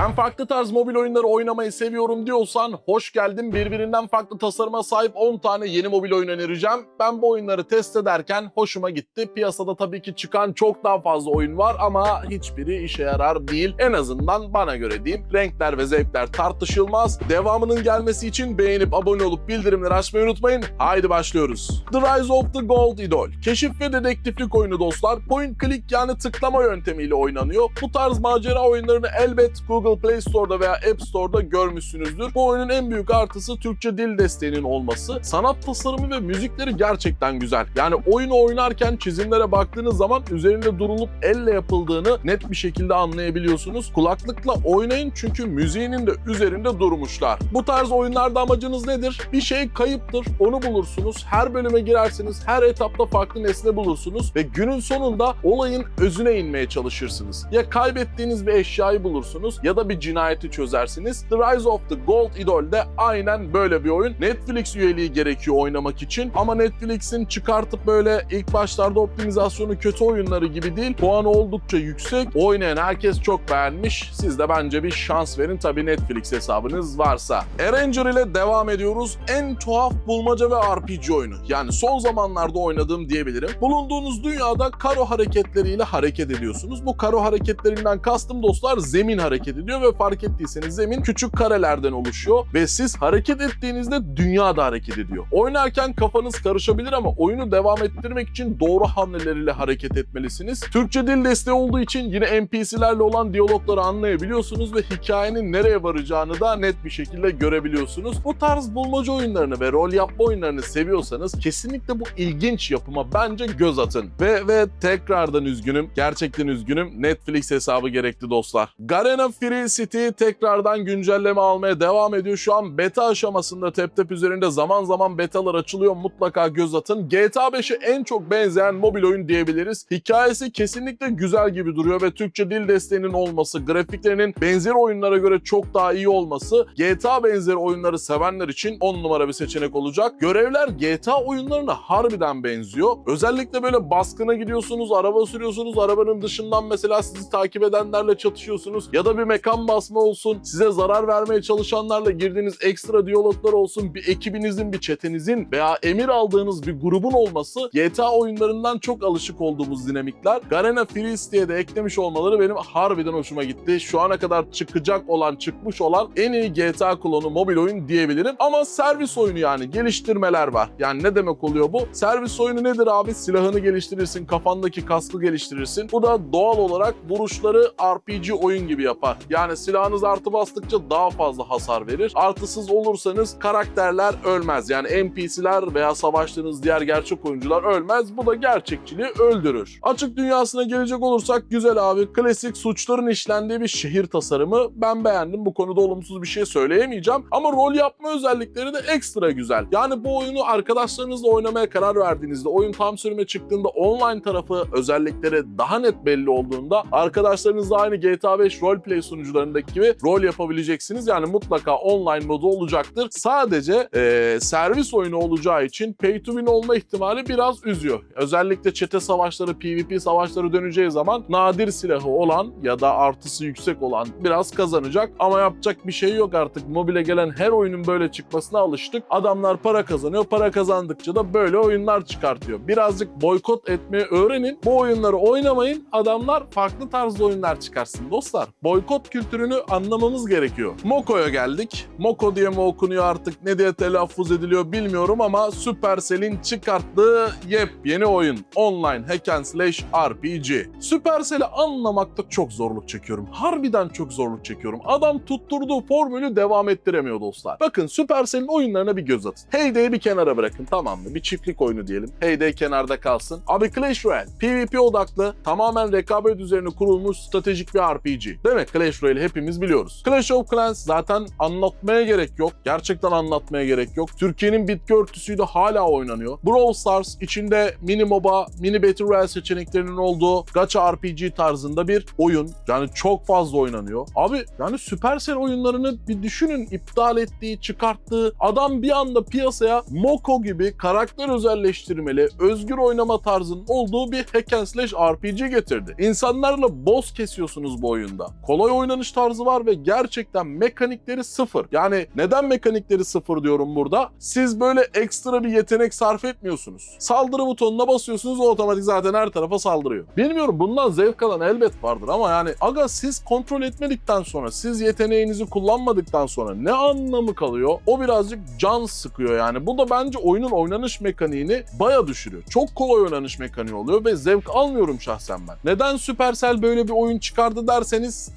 Ben farklı tarz mobil oyunları oynamayı seviyorum diyorsan hoş geldin. Birbirinden farklı tasarıma sahip 10 tane yeni mobil oyun önereceğim. Ben bu oyunları test ederken hoşuma gitti. Piyasada tabii ki çıkan çok daha fazla oyun var ama hiçbiri işe yarar değil. En azından bana göre diyeyim. Renkler ve zevkler tartışılmaz. Devamının gelmesi için beğenip abone olup bildirimleri açmayı unutmayın. Haydi başlıyoruz. The Rise of the Gold Idol. Keşif ve dedektiflik oyunu dostlar. Point click yani tıklama yöntemiyle oynanıyor. Bu tarz macera oyunlarını elbet Google Play Store'da veya App Store'da görmüşsünüzdür. Bu oyunun en büyük artısı Türkçe dil desteğinin olması. Sanat tasarımı ve müzikleri gerçekten güzel. Yani oyunu oynarken çizimlere baktığınız zaman üzerinde durulup elle yapıldığını net bir şekilde anlayabiliyorsunuz. Kulaklıkla oynayın çünkü müziğinin de üzerinde durmuşlar. Bu tarz oyunlarda amacınız nedir? Bir şey kayıptır, onu bulursunuz. Her bölüme girersiniz, her etapta farklı nesne bulursunuz ve günün sonunda olayın özüne inmeye çalışırsınız. Ya kaybettiğiniz bir eşyayı bulursunuz ya da bir cinayeti çözersiniz. The Rise of the Gold Idol de aynen böyle bir oyun. Netflix üyeliği gerekiyor oynamak için ama Netflix'in çıkartıp böyle ilk başlarda optimizasyonu kötü oyunları gibi değil. Puanı oldukça yüksek. Oynayan herkes çok beğenmiş. Siz de bence bir şans verin tabii Netflix hesabınız varsa. Erranger ile devam ediyoruz. En tuhaf bulmaca ve RPG oyunu. Yani son zamanlarda oynadığım diyebilirim. Bulunduğunuz dünyada karo hareketleriyle hareket ediyorsunuz. Bu karo hareketlerinden kastım dostlar zemin hareket ediyor ve fark ettiyseniz zemin küçük karelerden oluşuyor ve siz hareket ettiğinizde dünya da hareket ediyor. Oynarken kafanız karışabilir ama oyunu devam ettirmek için doğru hamleleriyle hareket etmelisiniz. Türkçe dil desteği olduğu için yine NPC'lerle olan diyalogları anlayabiliyorsunuz ve hikayenin nereye varacağını da net bir şekilde görebiliyorsunuz. Bu tarz bulmaca oyunlarını ve rol yapma oyunlarını seviyorsanız kesinlikle bu ilginç yapıma bence göz atın. Ve ve tekrardan üzgünüm, gerçekten üzgünüm. Netflix hesabı gerekli dostlar. Garena Free City tekrardan güncelleme almaya devam ediyor. Şu an beta aşamasında tep tep üzerinde zaman zaman betalar açılıyor. Mutlaka göz atın. GTA 5'e en çok benzeyen mobil oyun diyebiliriz. Hikayesi kesinlikle güzel gibi duruyor ve Türkçe dil desteğinin olması, grafiklerinin benzer oyunlara göre çok daha iyi olması GTA benzeri oyunları sevenler için 10 numara bir seçenek olacak. Görevler GTA oyunlarına harbiden benziyor. Özellikle böyle baskına gidiyorsunuz, araba sürüyorsunuz, arabanın dışından mesela sizi takip edenlerle çatışıyorsunuz ya da bir mekan basma olsun, size zarar vermeye çalışanlarla girdiğiniz ekstra diyaloglar olsun, bir ekibinizin, bir çetenizin veya emir aldığınız bir grubun olması GTA oyunlarından çok alışık olduğumuz dinamikler. Garena Free City'ye de eklemiş olmaları benim harbiden hoşuma gitti. Şu ana kadar çıkacak olan, çıkmış olan en iyi GTA klonu mobil oyun diyebilirim. Ama servis oyunu yani geliştirmeler var. Yani ne demek oluyor bu? Servis oyunu nedir abi? Silahını geliştirirsin, kafandaki kaskı geliştirirsin. Bu da doğal olarak vuruşları RPG oyun gibi yapar. Yani silahınız artı bastıkça daha fazla hasar verir. Artısız olursanız karakterler ölmez. Yani NPC'ler veya savaştığınız diğer gerçek oyuncular ölmez. Bu da gerçekçiliği öldürür. Açık dünyasına gelecek olursak güzel abi. Klasik suçların işlendiği bir şehir tasarımı. Ben beğendim. Bu konuda olumsuz bir şey söyleyemeyeceğim. Ama rol yapma özellikleri de ekstra güzel. Yani bu oyunu arkadaşlarınızla oynamaya karar verdiğinizde, oyun tam sürüme çıktığında online tarafı özellikleri daha net belli olduğunda arkadaşlarınızla aynı GTA 5 roleplay sunucularındaki gibi rol yapabileceksiniz. Yani mutlaka online modu olacaktır. Sadece eee, servis oyunu olacağı için pay to win olma ihtimali biraz üzüyor. Özellikle çete savaşları, PvP savaşları döneceği zaman nadir silahı olan ya da artısı yüksek olan biraz kazanacak. Ama yapacak bir şey yok artık. Mobile gelen her oyunun böyle çıkmasına alıştık. Adamlar para kazanıyor. Para kazandıkça da böyle oyunlar çıkartıyor. Birazcık boykot etmeyi öğrenin. Bu oyunları oynamayın. Adamlar farklı tarzda oyunlar çıkarsın dostlar. Boykot kültürünü anlamamız gerekiyor. Moko'ya geldik. Moko diye mi okunuyor artık ne diye telaffuz ediliyor bilmiyorum ama Supercell'in çıkarttığı yepyeni oyun. Online Hack and Slash RPG. Supercell'i anlamakta çok zorluk çekiyorum. Harbiden çok zorluk çekiyorum. Adam tutturduğu formülü devam ettiremiyor dostlar. Bakın Supercell'in oyunlarına bir göz atın. Heyday'i bir kenara bırakın tamam mı? Bir çiftlik oyunu diyelim. Heyday kenarda kalsın. Abi Clash Royale PvP odaklı tamamen rekabet üzerine kurulmuş stratejik bir RPG. Değil mi? Clash Royale'i hepimiz biliyoruz. Clash of Clans zaten anlatmaya gerek yok. Gerçekten anlatmaya gerek yok. Türkiye'nin bitki örtüsüyle hala oynanıyor. Brawl Stars içinde mini MOBA, mini Battle Royale seçeneklerinin olduğu gacha RPG tarzında bir oyun. Yani çok fazla oynanıyor. Abi yani Supercell oyunlarını bir düşünün. iptal ettiği, çıkarttığı adam bir anda piyasaya Moko gibi karakter özelleştirmeli, özgür oynama tarzının olduğu bir hack and slash RPG getirdi. İnsanlarla boss kesiyorsunuz bu oyunda. Kolay oynanış tarzı var ve gerçekten mekanikleri sıfır. Yani neden mekanikleri sıfır diyorum burada? Siz böyle ekstra bir yetenek sarf etmiyorsunuz. Saldırı butonuna basıyorsunuz o otomatik zaten her tarafa saldırıyor. Bilmiyorum bundan zevk alan elbet vardır ama yani aga siz kontrol etmedikten sonra, siz yeteneğinizi kullanmadıktan sonra ne anlamı kalıyor? O birazcık can sıkıyor yani. Bu da bence oyunun oynanış mekaniğini baya düşürüyor. Çok kolay oynanış mekaniği oluyor ve zevk almıyorum şahsen ben. Neden Supercell böyle bir oyun çıkardı derseniz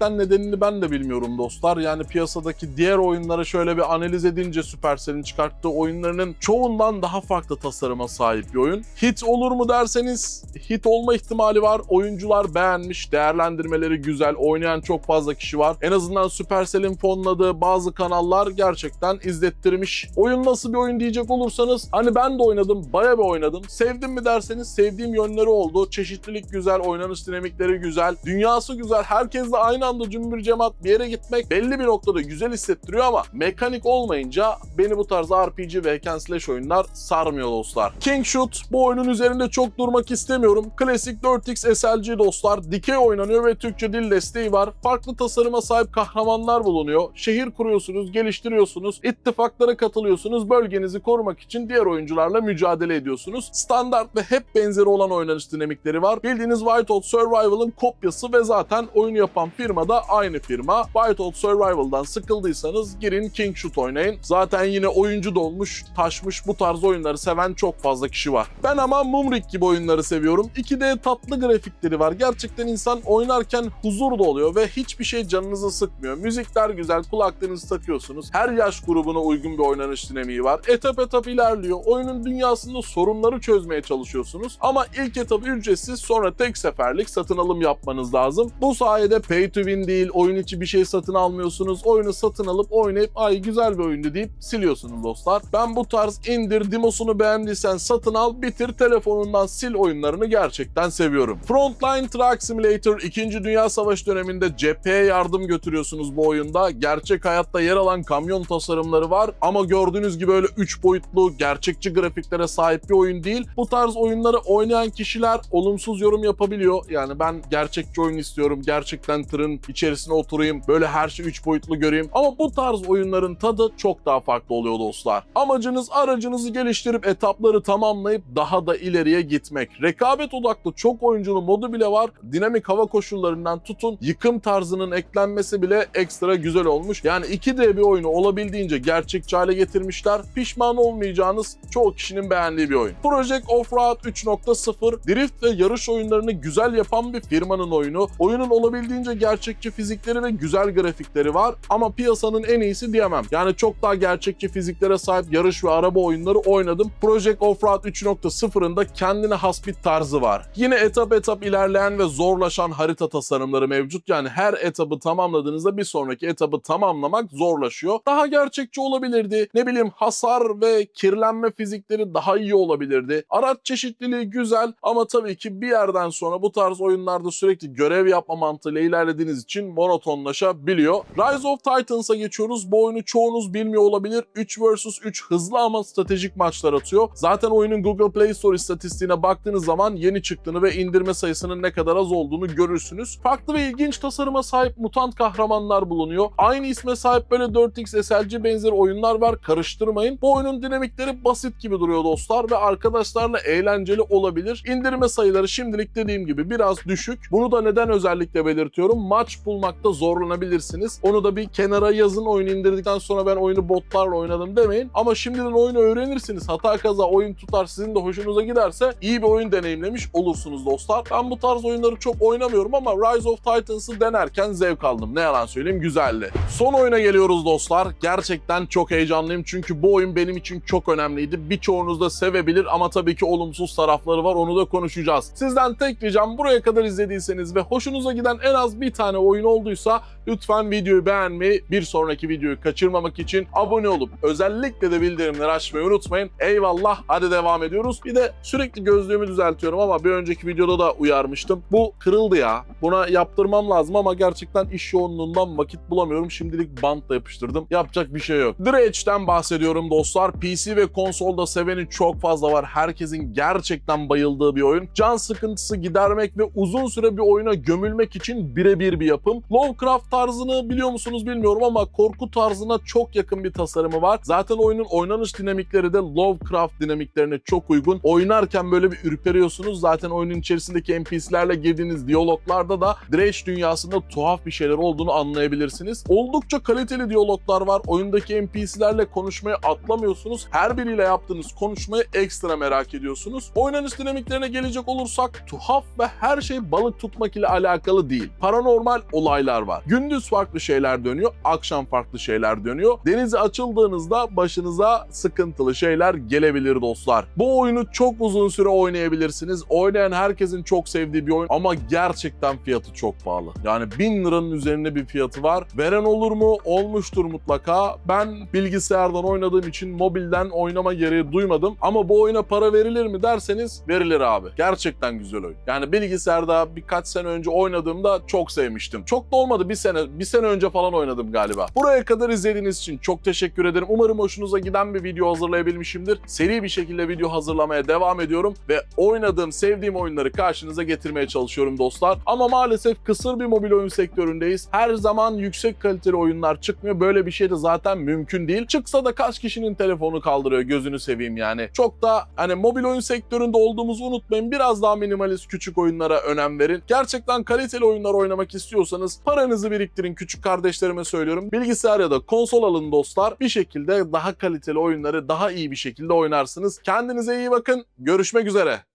gerçekten nedenini ben de bilmiyorum dostlar. Yani piyasadaki diğer oyunları şöyle bir analiz edince Supercell'in çıkarttığı oyunlarının çoğundan daha farklı tasarıma sahip bir oyun. Hit olur mu derseniz hit olma ihtimali var. Oyuncular beğenmiş, değerlendirmeleri güzel, oynayan çok fazla kişi var. En azından Supercell'in fonladığı bazı kanallar gerçekten izlettirmiş. Oyun nasıl bir oyun diyecek olursanız hani ben de oynadım, baya bir oynadım. Sevdim mi derseniz sevdiğim yönleri oldu. Çeşitlilik güzel, oynanış dinamikleri güzel, dünyası güzel. Herkesle aynı anda cümbür cemaat bir yere gitmek belli bir noktada güzel hissettiriyor ama mekanik olmayınca beni bu tarz RPG ve hack and slash oyunlar sarmıyor dostlar. King Shoot bu oyunun üzerinde çok durmak istemiyorum. Klasik 4X SLG dostlar. Dikey oynanıyor ve Türkçe dil desteği var. Farklı tasarıma sahip kahramanlar bulunuyor. Şehir kuruyorsunuz, geliştiriyorsunuz, ittifaklara katılıyorsunuz. Bölgenizi korumak için diğer oyuncularla mücadele ediyorsunuz. Standart ve hep benzeri olan oynanış dinamikleri var. Bildiğiniz Whiteout Survival'ın kopyası ve zaten oyunu yapan firma da aynı firma. Whiteout Survival'dan sıkıldıysanız girin King Shoot oynayın. Zaten yine oyuncu dolmuş, taşmış bu tarz oyunları seven çok fazla kişi var. Ben ama Mumrik gibi oyunları seviyorum. 2D tatlı grafikleri var. Gerçekten insan oynarken huzur da oluyor ve hiçbir şey canınızı sıkmıyor. Müzikler güzel, kulaklığınızı takıyorsunuz. Her yaş grubuna uygun bir oynanış dinamiği var. Etap etap ilerliyor. Oyunun dünyasında sorunları çözmeye çalışıyorsunuz. Ama ilk etabı ücretsiz sonra tek seferlik satın alım yapmanız lazım. Bu sayede pay to win değil, oyun içi bir şey satın almıyorsunuz. Oyunu satın alıp oynayıp ay güzel bir oyundu deyip siliyorsunuz dostlar. Ben bu tarz indir, demosunu beğendiysen satın al, bitir telefonundan sil oyunlarını gerçekten seviyorum. Frontline Truck Simulator 2. Dünya Savaşı döneminde cepheye yardım götürüyorsunuz bu oyunda. Gerçek hayatta yer alan kamyon tasarımları var ama gördüğünüz gibi öyle 3 boyutlu gerçekçi grafiklere sahip bir oyun değil. Bu tarz oyunları oynayan kişiler olumsuz yorum yapabiliyor. Yani ben gerçekçi oyun istiyorum. Gerçekten tırın içerisine oturayım. Böyle her şey 3 boyutlu göreyim. Ama bu tarz oyunların tadı çok daha farklı oluyor dostlar. Amacınız aracınızı geliştirip etapları tamamlayıp daha da ileriye gitmek. Rekabet odaklı çok oyunculu modu bile var. Dinamik hava koşullarından tutun yıkım tarzının eklenmesi bile ekstra güzel olmuş. Yani 2D bir oyunu olabildiğince gerçekçi hale getirmişler. Pişman olmayacağınız çoğu kişinin beğendiği bir oyun. Project Offroad 3.0 drift ve yarış oyunlarını güzel yapan bir firmanın oyunu. Oyunun olabildiğince gerçekçi fizikleri ve güzel grafikleri var ama piyasanın en iyisi diyemem. Yani çok daha gerçekçi fiziklere sahip yarış ve araba oyunları oynadım. Project Offroad 3.0'ın da kendine has bir tarzı var. Yine etap etap ilerleyen ve zorlaşan harita tasarımları mevcut. Yani her etabı tamamladığınızda bir sonraki etabı tamamlamak zorlaşıyor. Daha gerçekçi olabilirdi. Ne bileyim hasar ve kirlenme fizikleri daha iyi olabilirdi. Araç çeşitliliği güzel ama tabii ki bir yerden sonra bu tarz oyunlarda sürekli görev yapma mantığıyla ilerlediğiniz için monotonlaşabiliyor. Rise of Titans'a geçiyoruz. Bu oyunu çoğunuz bilmiyor olabilir. 3 vs 3 hızlı ama stratejik maçlar atıyor. Zaten oyunun Google Play Store istatistiğine baktığınız zaman yeni çıktığını ve indirme sayısının ne kadar az olduğunu görürsünüz. Farklı ve ilginç tasarıma sahip mutant kahramanlar bulunuyor. Aynı isme sahip böyle 4X SLG benzeri oyunlar var. Karıştırmayın. Bu oyunun dinamikleri basit gibi duruyor dostlar ve arkadaşlarla eğlenceli olabilir. İndirme sayıları şimdilik dediğim gibi biraz düşük. Bunu da neden özellikle belirtiyorum? Maç bulmakta zorlanabilirsiniz. Onu da bir kenara yazın oyunu indirdikten sonra ben oyunu botlarla oynadım demeyin. Ama şimdiden oyunu öğrenirsiniz. Hata kaza oyun tutar sizin de hoşunuza giderse iyi bir oyun deneyimlemiş olursunuz dostlar. Ben bu tarz oyunları çok oynamıyorum ama Rise of Titans'ı denerken zevk aldım. Ne yalan söyleyeyim güzeldi. Son oyuna geliyoruz dostlar. Gerçekten çok heyecanlıyım çünkü bu oyun benim için çok önemliydi. Birçoğunuz da sevebilir ama tabii ki olumsuz tarafları var onu da konuşacağız. Sizden tek ricam buraya kadar izlediyseniz ve hoşunuza giden en az bir tane oyun olduysa lütfen videoyu beğenmeyi, bir sonraki videoyu kaçırmamak için abone olup özellikle de bildirimleri açmayı unutmayın. Eyvallah hadi devam ediyoruz. Bir de sürekli gözlüğümü düzeltiyorum ama bir önceki videoda da uyarmıştım. Bu kırıldı ya. Buna yaptırmam lazım ama gerçekten iş yoğunluğundan vakit bulamıyorum. Şimdilik bantla yapıştırdım. Yapacak bir şey yok. Dredge'den bahsediyorum dostlar. PC ve konsolda seveni çok fazla var. Herkesin gerçekten bayıldığı bir oyun. Can sıkıntısı gidermek ve uzun süre bir oyuna gömülmek için birebir bir yapım. Lovecraft tarzını biliyor musunuz bilmiyorum ama korku tarzına çok yakın bir tasarımı var. Zaten oyunun oynanış dinamikleri de Lovecraft dinamiklerine çok uygun. Oynarken böyle bir ürperiyorsunuz. Zaten oyunun içerisindeki NPC'lerle girdiğiniz diyaloglarda da Dredge dünyasında tuhaf bir şeyler olduğunu anlayabilirsiniz. Oldukça kaliteli diyaloglar var. Oyundaki NPC'lerle konuşmaya atlamıyorsunuz. Her biriyle yaptığınız konuşmayı ekstra merak ediyorsunuz. Oynanış dinamiklerine gelecek olursak tuhaf ve her şey balık tutmak ile alakalı değil. Paranormal olaylar var. Gündüz farklı şeyler dönüyor, akşam farklı şeyler dönüyor. Denize açıldığınızda başınıza sıkıntılı şeyler gelebilir dostlar. Bu oyunu çok uzun süre oynayabilirsiniz. Oynayan herkesin çok sevdiği bir oyun ama gerçekten fiyatı çok pahalı. Yani 1000 liranın üzerinde bir fiyatı var. Veren olur mu? Olmuştur mutlaka. Ben bilgisayardan oynadığım için mobilden oynama gereği duymadım. Ama bu oyuna para verilir mi derseniz verilir abi. Gerçekten güzel oyun. Yani bilgisayarda birkaç sene önce oynadığımda çok sevmiştim. Çok da olmadı bir sene, bir sene önce falan oynadım galiba. Buraya kadar izlediğiniz için çok teşekkür ederim. Umarım hoşunuza giden bir video hazırlayabilmişimdir. Seri bir şekilde video hazırlamaya devam ediyorum ve oynadığım, sevdiğim oyunları karşınıza getirmeye çalışıyorum dostlar. Ama maalesef kısır bir mobil oyun sektöründeyiz. Her zaman yüksek kaliteli oyunlar çıkmıyor. Böyle bir şey de zaten mümkün değil. Çıksa da kaç kişinin telefonu kaldırıyor gözünü seveyim yani. Çok da hani mobil oyun sektöründe olduğumuzu unutmayın. Biraz daha minimalist küçük oyunlara önem verin. Gerçekten kaliteli oyunlar oynamak istiyorsanız paranızı biriktirin küçük kardeşlerime söylüyorum. Bilgisayar ya da konsol alın dostlar. Bir şekilde daha kaliteli oyunları daha iyi bir şekilde oynarsınız. Kendinize iyi bakın. Görüşmek üzere.